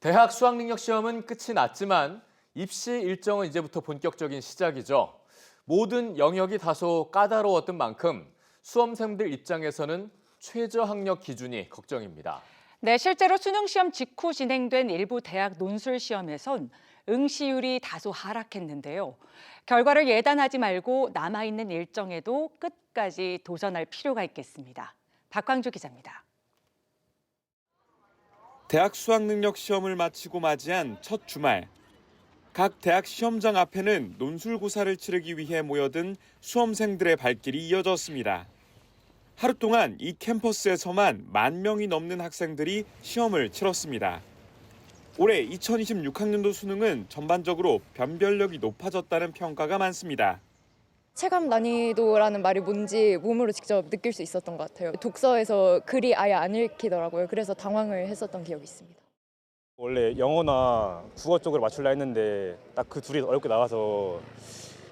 대학 수학능력 시험은 끝이 났지만 입시 일정은 이제부터 본격적인 시작이죠. 모든 영역이 다소 까다로웠던 만큼 수험생들 입장에서는 최저 학력 기준이 걱정입니다. 네, 실제로 수능 시험 직후 진행된 일부 대학 논술 시험에선 응시율이 다소 하락했는데요. 결과를 예단하지 말고 남아있는 일정에도 끝까지 도전할 필요가 있겠습니다. 박광주 기자입니다. 대학 수학 능력 시험을 마치고 맞이한 첫 주말. 각 대학 시험장 앞에는 논술고사를 치르기 위해 모여든 수험생들의 발길이 이어졌습니다. 하루 동안 이 캠퍼스에서만 만 명이 넘는 학생들이 시험을 치렀습니다. 올해 2026학년도 수능은 전반적으로 변별력이 높아졌다는 평가가 많습니다. 체감 난이도라는 말이 뭔지 몸으로 직접 느낄 수 있었던 것 같아요. 독서에서 글이 아예 안 읽히더라고요. 그래서 당황을 했었던 기억이 있습니다. 원래 영어나 국어 쪽으로 맞추려 했는데 딱 그 둘이 어렵게 나와서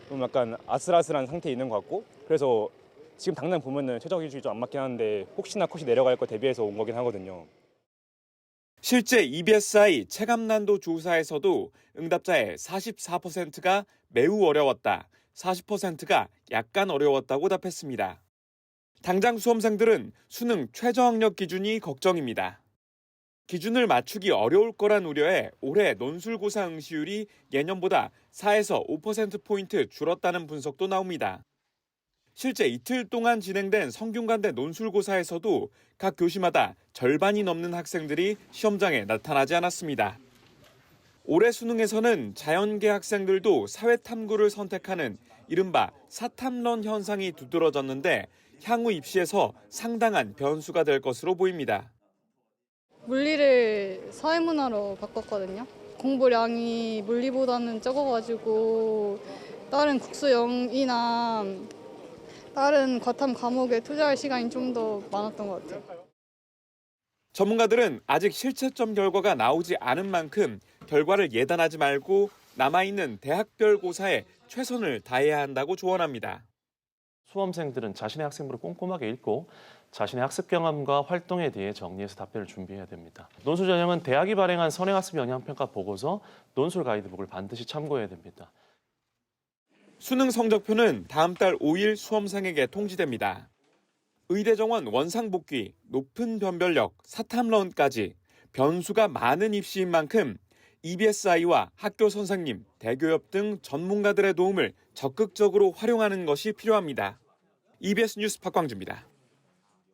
좀 약간 아슬아슬한 상태에 있는 것 같고 그래서 지금 당장 보면은 최저 기준이 좀 안 맞긴 하는데 혹시나 컷이 내려갈 거 대비해서 온 거긴 하거든요. 실제 EBSI 체감난도 조사에서도 응답자의 44%가 매우 어려웠다, 40%가 약간 어려웠다고 답했습니다. 당장 수험생들은 수능 최저학력 기준이 걱정입니다. 기준을 맞추기 어려울 거란 우려에 올해 논술고사 응시율이 예년보다 4에서 5%포인트 줄었다는 분석도 나옵니다. 실제 이틀 동안 진행된 성균관대 논술고사에서도 각 교시마다 절반이 넘는 학생들이 시험장에 나타나지 않았습니다. 올해 수능에서는 자연계 학생들도 사회 탐구를 선택하는 이른바 사탐런 현상이 두드러졌는데 향후 입시에서 상당한 변수가 될 것으로 보입니다. 물리를 사회문화로 바꿨거든요. 공부량이 물리보다는 적어가지고 다른 국수 영이나 다른 과탐 과목에 투자할 시간이 좀 더 많았던 것 같아요. 전문가들은 아직 실채점 결과가 나오지 않은 만큼 결과를 예단하지 말고 남아있는 대학별 고사에 최선을 다해야 한다고 조언합니다. 수험생들은 자신의 학생부를 꼼꼼하게 읽고 자신의 학습 경험과 활동에 대해 정리해서 답변을 준비해야 됩니다. 논술 전형은 대학이 발행한 선행학습 영향평가 보고서, 논술 가이드북을 반드시 참고해야 됩니다. 수능 성적표는 다음 달 5일 수험생에게 통지됩니다. 의대 정원 원상 복귀, 높은 변별력, 사탐런까지 변수가 많은 입시인 만큼 EBSI와 학교 선생님, 대교협 등 전문가들의 도움을 적극적으로 활용하는 것이 필요합니다. EBS 뉴스 박광주입니다.